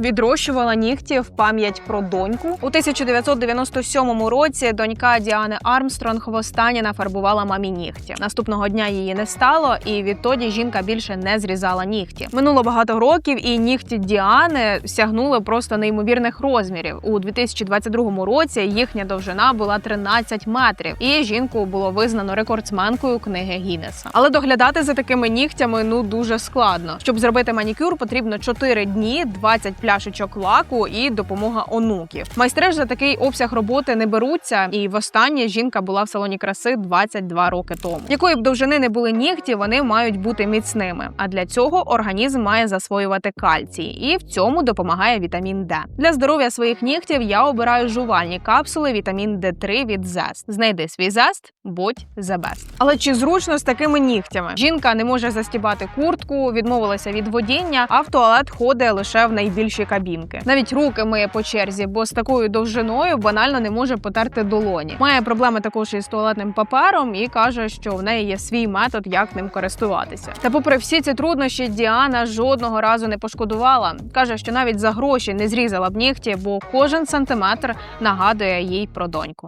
Відрощувала нігті в пам'ять про доньку. У 1997 році донька Діани Армстронг востаннє нафарбувала мамі нігті. Наступного дня її не стало, і відтоді жінка більше не зрізала нігті. Минуло багато років, і нігті Діани сягнули просто неймовірних розмірів. У 2022 році їхня довжина була 13 метрів, і жінку було визнано рекордсменкою книги Гіннеса. Але доглядати за такими нігтями ну дуже складно. Щоб зробити манікюр, потрібно 4 дні, 20 пляшечок лаку і допомога онуків. Майстри ж за такий обсяг роботи не беруться, і востаннє жінка була в салоні краси 22 роки тому. Якої б довжини не були нігті, вони мають бути міцними. А для цього організм має засвоювати кальцій, і в цьому допомагає вітамін Д. Для здоров'я своїх нігтів я обираю жувальні капсули вітамін Д3 від Zest. Знайди свій Zest, будь the best. Але чи зручно з такими нігтями? Жінка не може застібати куртку, відмовилася від водіння, а в туалет ходить лише в найбільші кабінки. Навіть руки миє по черзі, бо з такою довжиною банально не може потерти долоні. Має проблеми також із туалетним папером і каже, що в неї є свій метод, як ним користуватися. Та попри всі ці труднощі, Діана жодного разу не пошкодувала. каже, що навіть за гроші не зрізала б нігті, бо кожен сантиметр нагадує їй про доньку.